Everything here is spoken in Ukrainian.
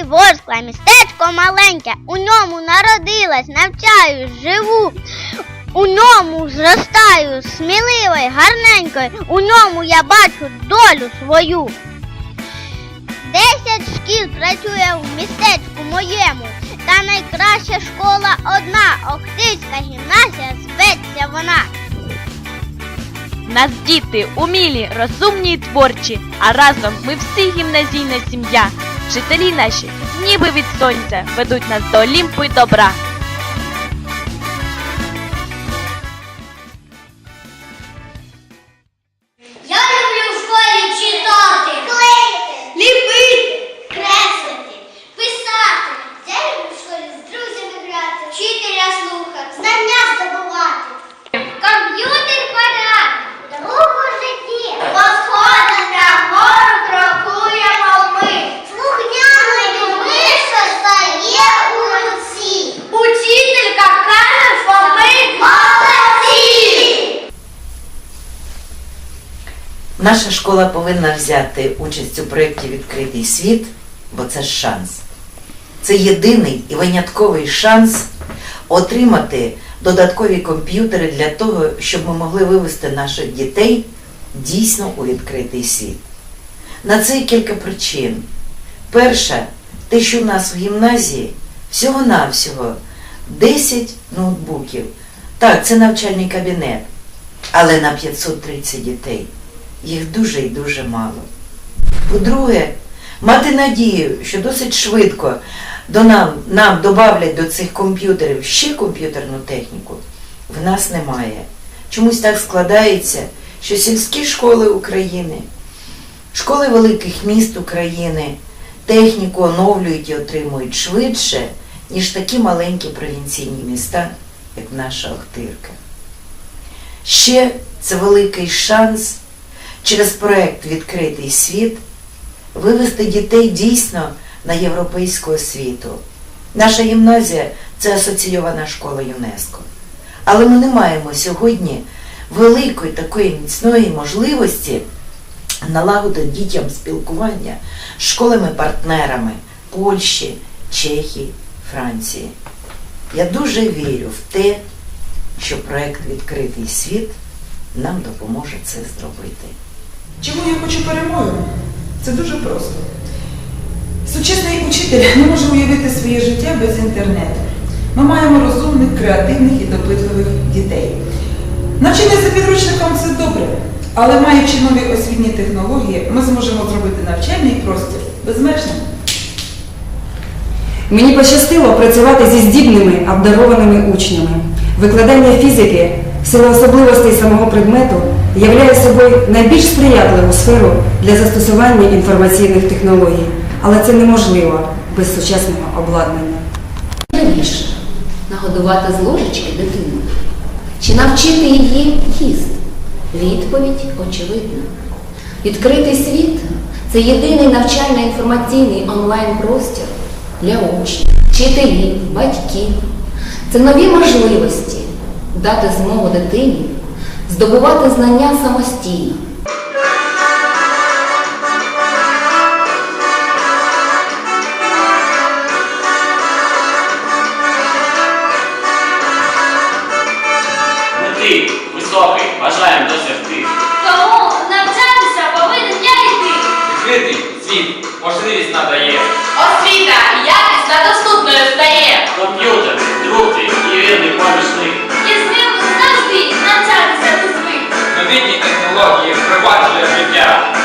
На Ворскла містечко маленьке, у ньому народилась, навчаюсь, живу. У ньому зростаю сміливою, гарненькою, у ньому я бачу долю свою. Десять шкіл працює в містечку моєму, та найкраща школа одна, Охтирська гімназія зветься вона. Нас діти умілі, розумні й творчі, а разом ми всі гімназійна сім'я. Вчителі наші, ніби від сонця, ведуть нас до Олімпу й добра. Наша школа повинна взяти участь у проєкті Відкритий світ, бо це шанс. Це єдиний і винятковий шанс отримати додаткові комп'ютери для того, щоб ми могли вивести наших дітей дійсно у відкритий світ. На це є кілька причин. Перша, те, що у нас в гімназії всього-навсього 10 ноутбуків. Так, це навчальний кабінет, але на 530 дітей їх дуже і дуже мало. По-друге, мати надію, що досить швидко до нам, нам добавлять до цих комп'ютерів ще комп'ютерну техніку, в нас немає. Чомусь так складається, що сільські школи України, школи великих міст України техніку оновлюють і отримують швидше, ніж такі маленькі провінційні міста, як наша Охтирка. Ще це великий шанс через проект Відкритий світ вивести дітей дійсно на європейську освіту. Наша гімназія це асоційована школа ЮНЕСКО. Але ми не маємо сьогодні великої такої міцної можливості налагодити дітям спілкування з школами-партнерами Польщі, Чехії, Франції. Я дуже вірю в те, що проект Відкритий світ нам допоможе це зробити. Чому я хочу перемоги? Це дуже просто. Сучасний учитель не може уявити своє життя без інтернету. Ми маємо розумних, креативних і допитливих дітей. За підручником це добре, але маючи нові освітні технології, ми зможемо зробити навчальний простір безмежним. Мені пощастило працювати зі здібними, обдарованими учнями. Викладання фізики в силу особливостей самого предмету являє собою найбільш сприятливу сферу для застосування інформаційних технологій, але це неможливо без сучасного обладнання. Навіщо нагодувати з ложечки дитину? Чи навчити її їсти? Відповідь очевидна. Відкритий світ це єдиний навчально-інформаційний онлайн-простір для учнів, вчителів, батьків. Це нові можливості дати змогу дитині здобувати знання самостійно. Мети високий, бажаємо досягти. Тому навчатися повинен я йти. Можливість надає. Освіта якісно доступною стає. Комп'ютер, друзі і вірний помічник. новітні технології впроваджує життя.